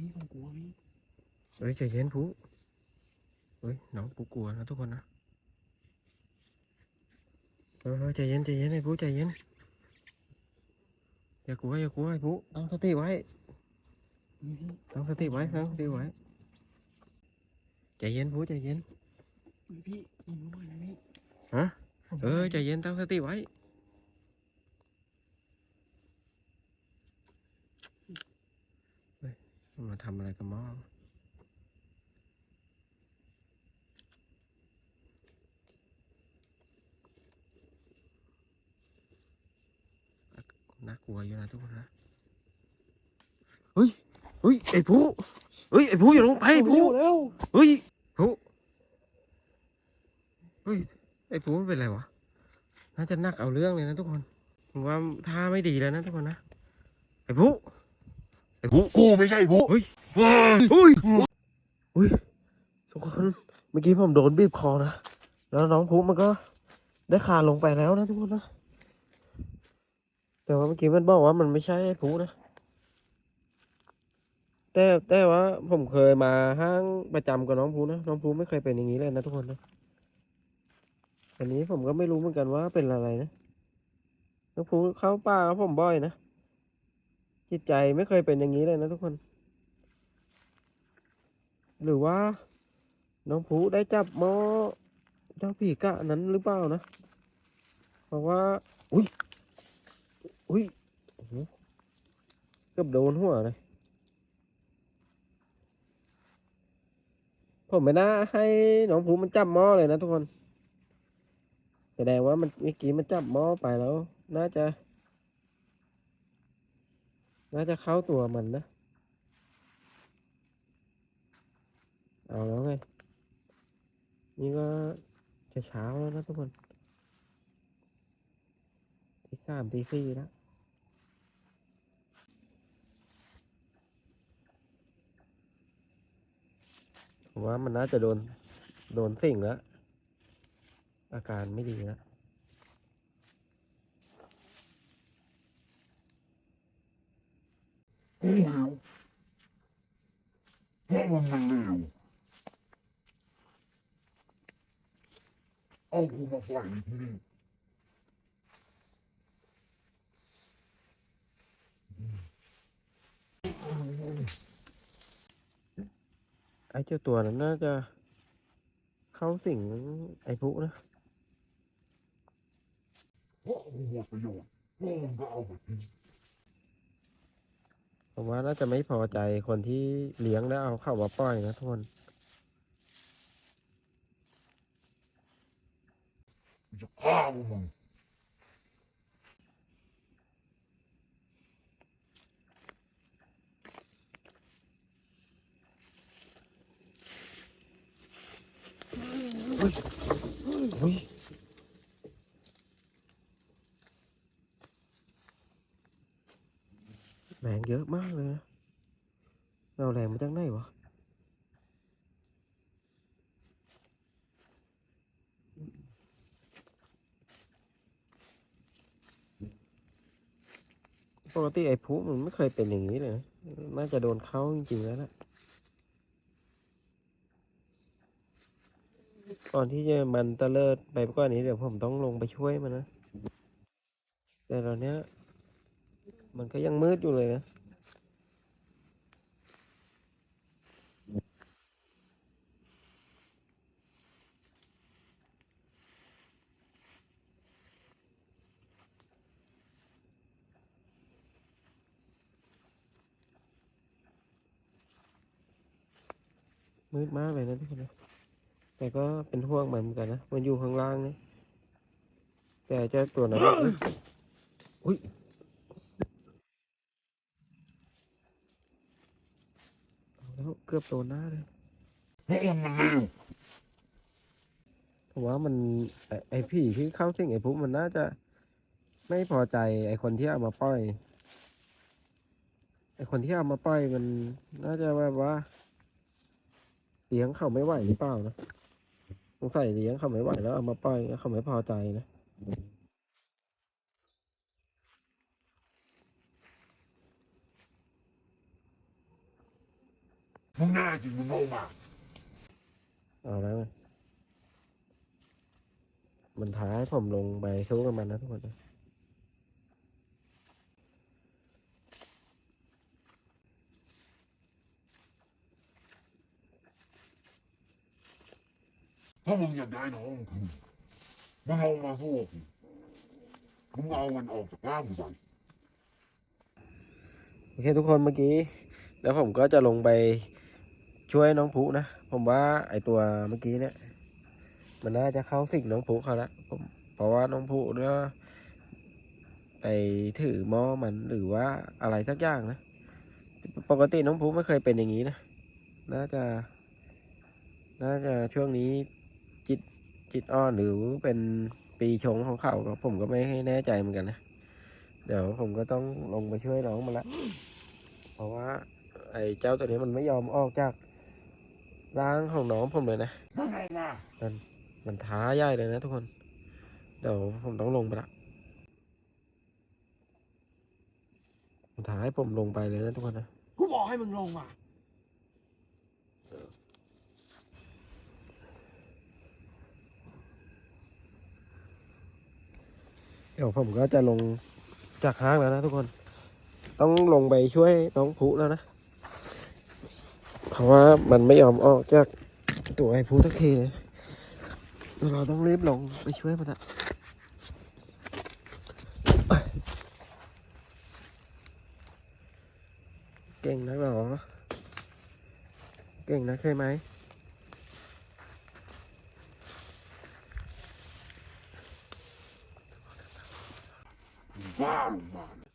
พี่ผมกลัวพี่เฮ้ยใจเย็นผู้เฮ้ยน้องผู้กลัวนะทุกคนนะเฮ้ยเฮ้ยใจเย็นใจเย็นไอ้ผู้ใจเย็นอย่ากลัวอย่ากลัวไอ้ผู้ตั้งสติไว้พี่พี่ตั้งสติไว้ตั้งสติไว้ใจเย็นผู้ใจเย็นพี่ยิงด้วยนะพี่ฮะผมเออใจเย็นตั้งสติไว้เฮ้ย มันมาทำอะไรกับหม้อน่ากลัวอยู่นะทุกคนนะเฮ้ยเฮ้ยไอ้ผู้เฮ้ยไอ้ผู้อย่าลงไปไอ้ผู้เร็วเฮ้ยผู้เฮ้ยไอ้ผู้มันเป็นไรวะน่าจะหนักเอาเรื่องเลยนะทุกคนผมว่าท่าไม่ดีแล้วนะทุกคนนะไอ้ผู้ ไอ้ผู้กูไม่ใช่ผู้เฮ้ย เฮ้ยเฮ้ยเฮ้ยทุกคนเมื่อกี้ผมโดนบีบคอนะ แล้วน้องผู้มันก็ได้คลานลงไปแล้วนะทุกคนนะ แต่ว่าเมื่อกี้มันบอกว่ามันไม่ใช่ไอ้ผู้นะ แต่แต่ว่าผมเคยมาห้างประจำกับน้องภูนะ น้องภูไม่เคยเป็นอย่างนี้เลยนะทุกคนนะ อันนี้ผมก็ไม่รู้เหมือนกันว่าเป็นอะไรนะ น้องภูเข้าป่ากับผมบ่อยนะ จิตใจไม่เคยเป็นอย่างนี้เลยนะทุกคน หรือว่า น้องภูได้จับหมอเจ้าผีกะนั้นหรือเปล่านะเพราะว่า อุ้ย อุ้ยเกือบโดนหัวเลยผมไม่น่าให้น้องภูมันจับหม้อเลยนะทุกคน แสดงว่ามันเมื่อกี้มันจับหม้อไปแล้ว น่าจะ น่าจะเข้าตัวมันนะ เอาแล้วไง นี่ก็จะเช้าแล้วนะทุกคนตีสามตีสี่แล้วผมว่ามันน่าจะโดน โดนสิ่งแล้ว อาการไม่ดีแล้ว เร็วเพราะมันมันเร็วเอากูมาปล่อยที่นี่ไอ้เจ้าตัวนั้นน่าจะเข้าสิงไอ้พุนะเพราะกูหมดประโยชน์พวกมึงก็เอาไปทิ้ง ผมว่าน่าจะไม่พอใจคนที่เลี้ยงแล้วเอาเข้ามาปล่อยนะทุกคนจะฆ่าพวกมึงอุ้ย แรงเยอะมากเลยนะ เราแรงมาจากไหนวะปกติไอ้พุมันไม่เคยเป็นอย่างนี้เลยนะน่าจะโดนเข้าจริงๆแล้วแหละก่อนที่จะมันตะเลิดไปกว่านี้เดี๋ยวผมต้องลงไปช่วยมันนะ แต่ตอนเนี้ย มันก็ยังมืดอยู่เลยนะมืดมากเลยนะทุกคนนะแต่ก็เป็นห่วงมันเหมือนกันนะ มันอยู่ข้างล่างนะ แต่เจ้าตัวนั้นะอุ้ย เอาแล้วเกือบโดนหน้าเลยเพราะมันมันเร็วผมว่ามันไอ้ไอ้ผีที่เข้าสิงไอ้พุมันน่าจะ ไม่พอใจไอ้คนที่เอามาปล่อย ไอ้คนที่เอามาปล่อยมันน่าจะแบบว่าเลี้ยงเขาไม่ไหวหรือเปล่านะสงสัยเลี้ยงเขาไม่ไหวแล้วเอามาปล่อยเขาไม่พอใจนะ มึงแน่ จริงมึงลงมาเอาแล้วไงมันท้าให้ผมลงไปสู้กับมันนะทุกคนนะถ้ามึงอยากได้น้องกูมึงลงมาสู้กูมึงเอามันออกจากร่างกูไปโอเคทุกคนเมื่อกี้ แล้วผมก็จะลงไป ช่วยน้องผูนะ ผมว่าไอตัวเมื่อกี้เนี่ย มันน่าจะเข้าสิงน้องผูเขาละผมเพราะว่าน้องผูเนี่ยไปถือหม้อมันหรือว่าอะไรสักอย่างนะ ปกติน้องผูไม่เคยเป็นอย่างนี้นะ น่าจะ น่าจะช่วงนี้จิตจิตอ่อนหรือเป็นปีชงของเขาก็ผมก็ไม่แน่ใจเหมือนกันนะ เดี๋ยวผมก็ต้องลงไปช่วยน้องมันละ เพราะว่าไอ้เจ้าตัวนี้มันไม่ยอมออกจาก ร่างของน้องผมเลยนะมึงลงมามันท้าใหญ่เลยนะทุกคน เดี๋ยวผมต้องลงไปละมันท้าให้ผมลงไปเลยนะทุกคนนะ กูบอกให้มึงลงมาเดี๋ยวผมก็จะลงจากห้างแล้วนะทุกคน ต้องลงไปช่วยน้องผู้แล้วนะเพ ราะว่ามันไม่ยอมออกจากตัวไอ้ผู้ทักทีเลยเดี๋ยวเราต้องรีบลงไปช่วยมันอะเก่งนักเหรอ เก่งนักใช่ไหมมึงบ้าล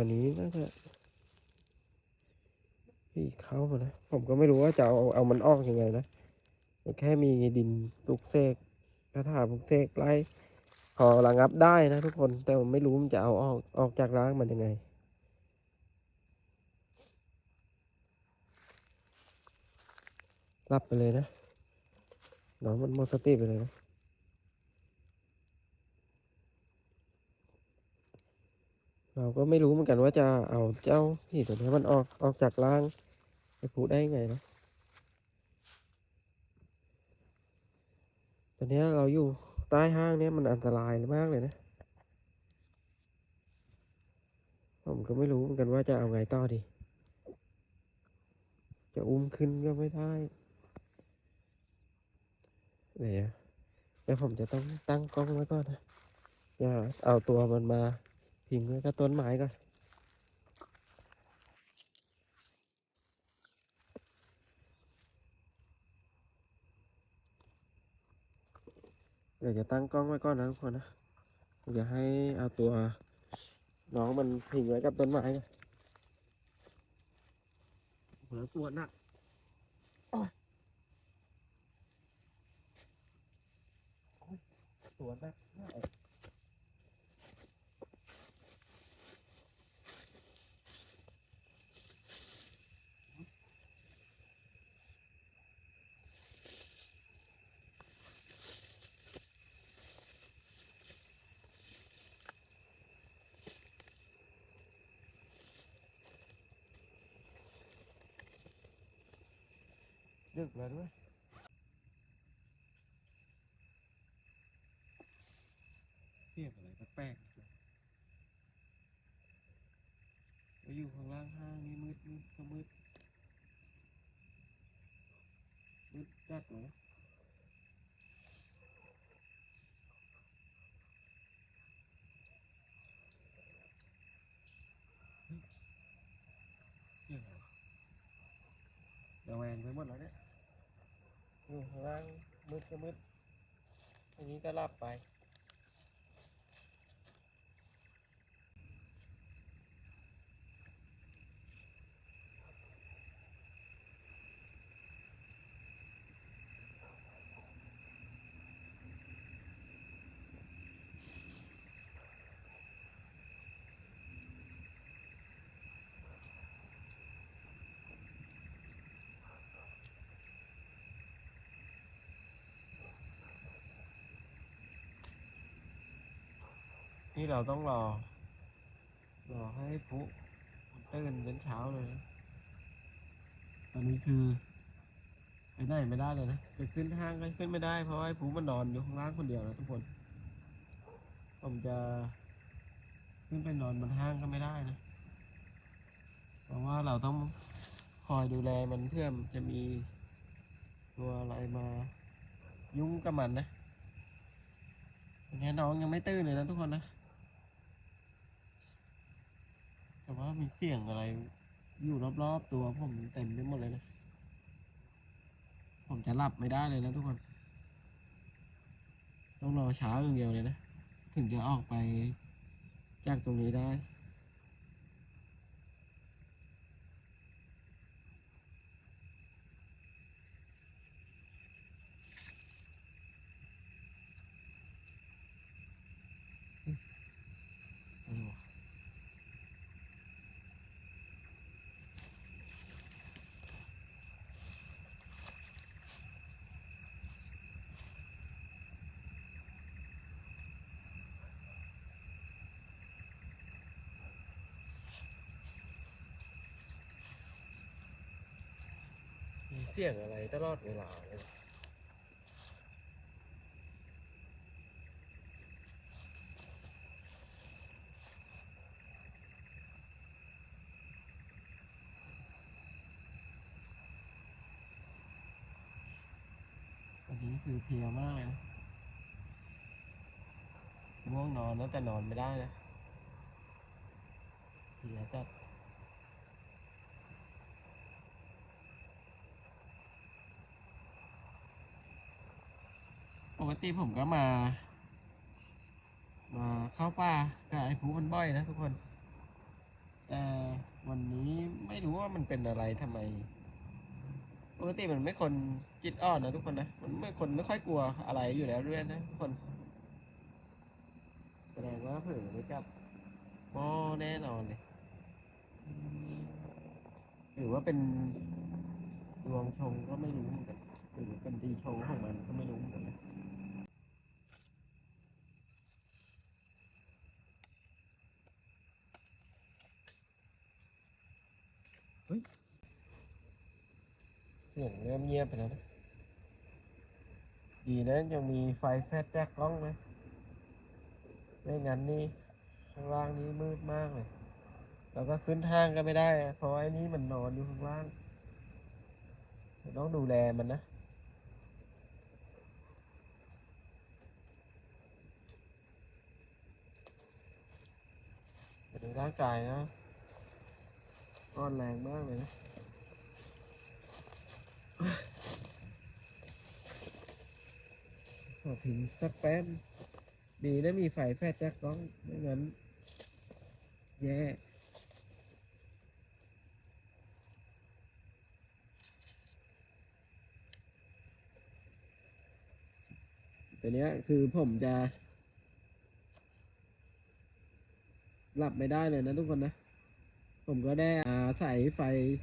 ตัวนี้น่าจะพี่เข้ามานะผมก็ไม่รู้ว่าจะเอาเอามันออกยังไงนะมันแค่มีดินปลุกเสกคาถาปลุกเสกไล่พอระงับได้นะทุกคนแต่ผมไม่รู้มันจะเอาออกออกจากร่างมันยังไงหลับไปเลยนะน้องมันหมดสติไปเลยนะ เราก็ไม่รู้เหมือนกันว่าจะเอาเจ้าผีตัวนี้มันออกออกจากร่างไปพูดได้ไงนะตอนนี้เราอยู่ใต้ห้างเนี้ยมันอันตรายมากเลยนะ ผมก็ไม่รู้เหมือนกันว่าจะเอาไงต่อดี จะอุ้มขึ้นก็ไม่ได้เดี๋ยวแต่ผมจะต้องตั้งกล้องไว้ก่อนนะอย่าเอาตัวมันมา พิงไว้กับต้นไม้ก่อนเดี๋ยวจะตั้งกล้องไว้ก่อนนะทุกคนนะอย่าให้เอาตัวน้องมันพิงไว้กับต้นไม้ก่อนหัวปวดหนักโอ๊ยโอ๊ยปวดหนัก ดึกแล้วด้วยเสียงอะไรแปลกๆไปอยู่ข้างล่างห้างนี่มืดมืดก็มืดมืดจัดเลยเฮ้ยเสียงอะไรระแวงไปหมดแล้วเนี่ย อยู่ข้างล่างมืดก็มืดอันนี้ก็ลับไป เราต้องรอ รอให้พลุตื่นเป็นเช้าเลย ตอนนี้คือไปไหนไม่ได้เลยนะจะขึ้นห้างก็ขึ้นไม่ได้เพราะไอ้พลุมันนอนอยู่ข้างล่างคนเดียวนะทุกคน ผมจะขึ้นไปนอนบนห้างก็ไม่ได้นะเพราะว่าเราต้องคอยดูแลมันเพื่อมนจะมีตัวอะไรมายุ่งกับมันนะอันนี้น้องยังไม่ตื่นเลยนะทุกคนนะ แต่ว่ามีเสียงอะไร อยู่รอบๆตัวผมเต็มไปหมดเลยนะ ผมจะหลับไม่ได้เลยนะทุกคน ต้องรอเช้าอย่างเดียวเลยนะ ถึงจะออกไปจากตรงนี้ได้ สียงอะไรตลอดเวลาเลยวันนี้คือเพลียมากเลยนะง่วงนอนนะแต่นอนไม่ได้นะเพลียจัด กติผมก็มา มาเข้าป่ากับไอ้ผู้มันบ่อยนะทุกคน แต่วันนี้ไม่รู้ว่ามันเป็นอะไรทำไม ปกติมันไม่คนจิตอ่อนนะทุกคนนะ มันไม่คนไม่ค่อยกลัวอะไรอยู่แล้วด้วยนะทุกคนแสดงว่าเผื่อไปจับหม้อแน่นอนเลยหรือว่าเป็นดวงชงก็ไม่รู้เหมือนกันหรือเป็นดีชงของมันก็ไม่รู้เหมือนกัน สียงเริ่มเงียบไปแล้วนะดีนะยังมีไฟแฟลชแจ็คกล้องนะไม่งั้นนี่ข้างล่างนี้มืดมากเลยแล้วก็ขึ้นทางก็ไม่ได้เพราะไอ้นี้มันนอนอยู่ข้างล่างต้องดูแลมันนะต่ดูร่างกายนะร้อนแรงมากเลยนะ ขอถึงสักแป๊บดีนะมีไฟแฟลชแจ็คกล้องไม่งั้น แย่ตัวเนี้ยคือผมจะ หลับไม่ได้เลยนะทุกคนนะ ผมก็ได้อาศัยไฟ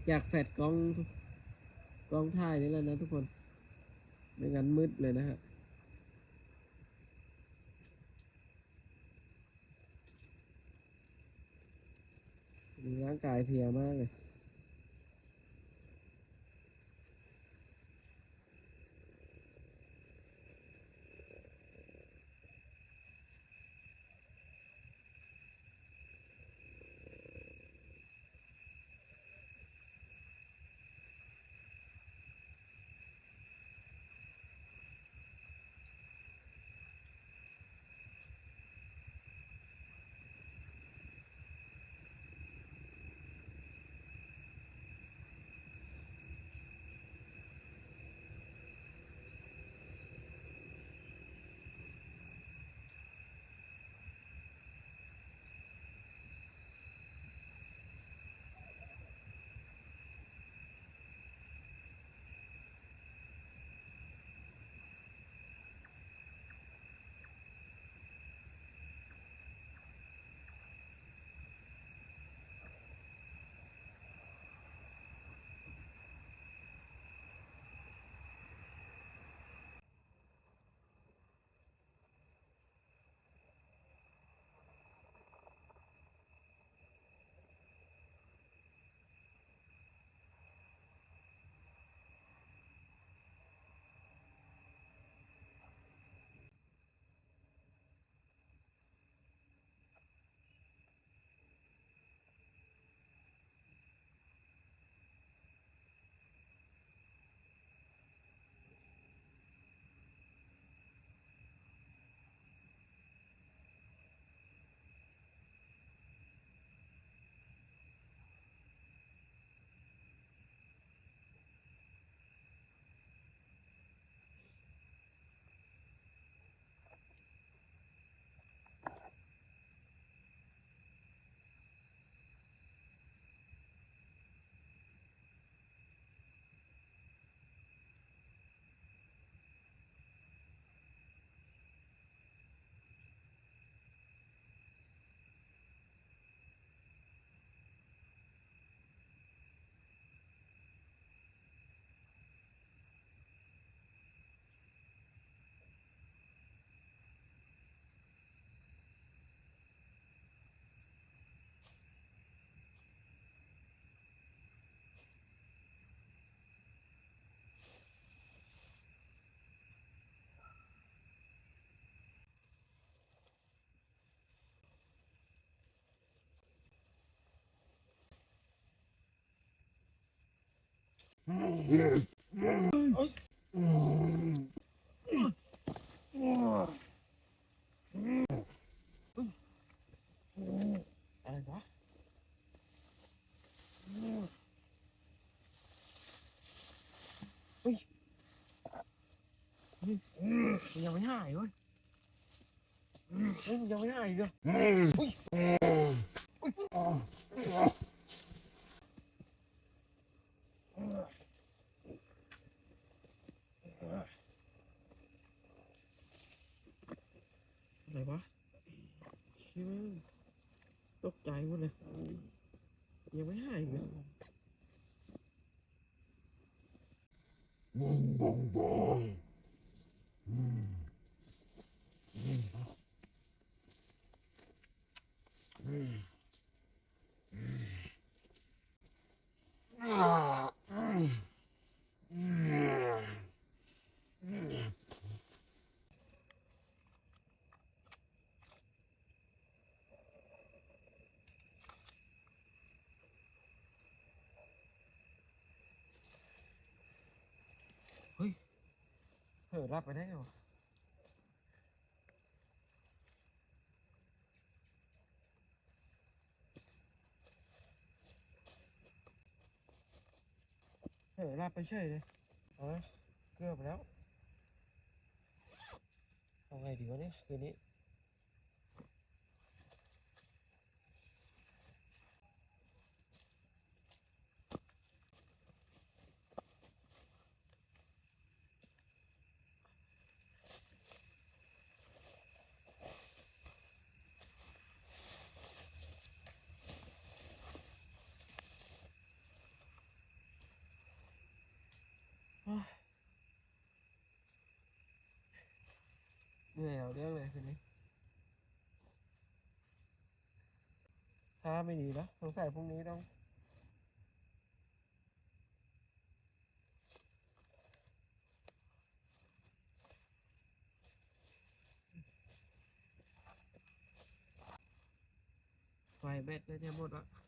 จากแฟลชกล้อง กล้องถ่ายนี่แหละนะทุกคน ไม่งั้นมืดเลยนะฮะร่างกายเพลียมากเลย อะไรวะอุ้ยมันยังไม่หายเว้ยเฮ้ยมันยังไม่หายอีกเหรออุ้ยอะไรวะเชื่อตกใจหมดเลย ยังไม่หายอีกเหรอ มึงบังบอยเฮ้ย เผลอรับไปได้ไงวะเออรับไปเฉยเลยเอาละเกือบแล้วเอาไงดีวะเนี่ยคืนนี้ เหนื่อยเอาเรื่องเลยคืนนี้ถ้าไม่ดีนะสงสัยพรุ่งนี้ต้องไฟแบตน่าจะหมดละ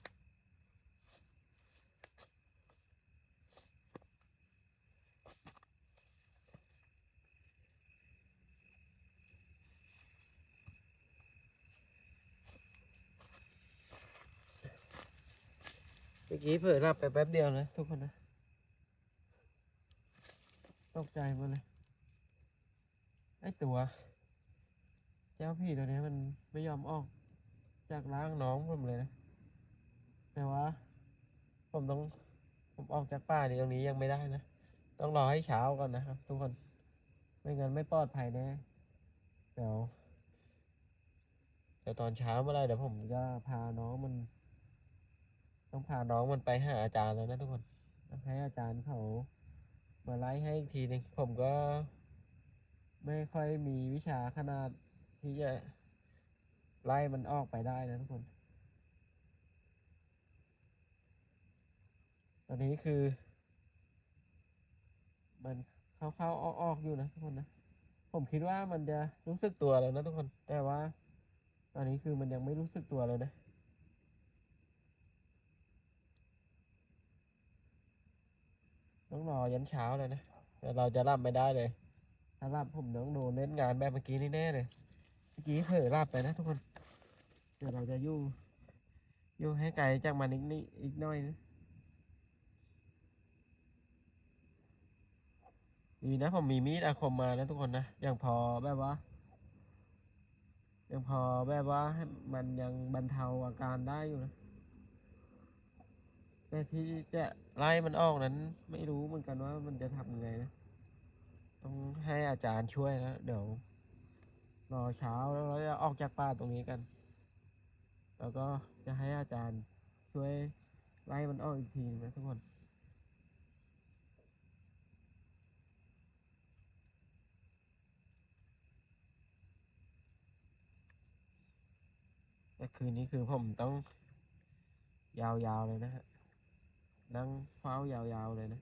มื่อกี้เผลอหลับไปแป๊บเดียวนะทุกคนนะ ตกใจหมดเลย ไอตัว เจ้าผีตัวนี้มันไม่ยอมออก จากร่างน้องผมเลยนะ แต่ว่า ผมต้อง ผมออกจากป่าในตรงนี้ยังไม่ได้นะ ต้องรอให้เช้าก่อนนะครับทุกคน ไม่งั้นไม่ปลอดภัยแน่ เดี๋ยวเดี๋ยวตอนเช้าเมื่อไรเดี๋ยวผมจะพาน้องมัน ต้องพาน้องมันไปหาอาจารย์แล้วนะทุกคนต้องให้อาจารย์เขามาไล่ให้อีกทีหนึ่งผมก็ ไม่ค่อยมีวิชาขนาดที่จะไล่มันออกไปได้นะทุกคน ตอนนี้คือ มันเข้าๆออกๆอยู่นะทุกคนนะ ผมคิดว่ามันจะรู้สึกตัวแล้วนะทุกคน แต่ว่า ตอนนี้คือมันยังไม่รู้สึกตัวเลยนะ ต้องรอยันเช้าเลยนะแต่เราจะรับไม่ได้เลย ถ้ารับผมต้องโดนเล่นงานแบบเมื่อกี้นี่แน่เลย เมื่อกี้เผลอรับไปนะทุกคน เดี๋ยวเราจะยู่ยู่ให้ไกลจากมันอีกนิดอีกน้อยนะดีนะผมมีมีดอาคมมานะทุกคนนะยังพอแบบว่า ยังพอแบบว่าให้มันยังบรรเทาอาการได้อยู่นะ แต่ที่จะไล่มันออกนั้น ไม่รู้เหมือนกันว่ามันจะทำยังไงนะต้องให้อาจารย์ช่วยแล้วเดี๋ยวรอเช้าแล้วเราจะออกจากป่าตรงนี้กัน แล้วก็จะให้อาจารย์ช่วยไล่มันออกอีกทีนะทุกคนแต่คืนนี้คือผมต้องยาวๆเลยนะฮะ นั่งเฝ้ายาวๆเลยนะ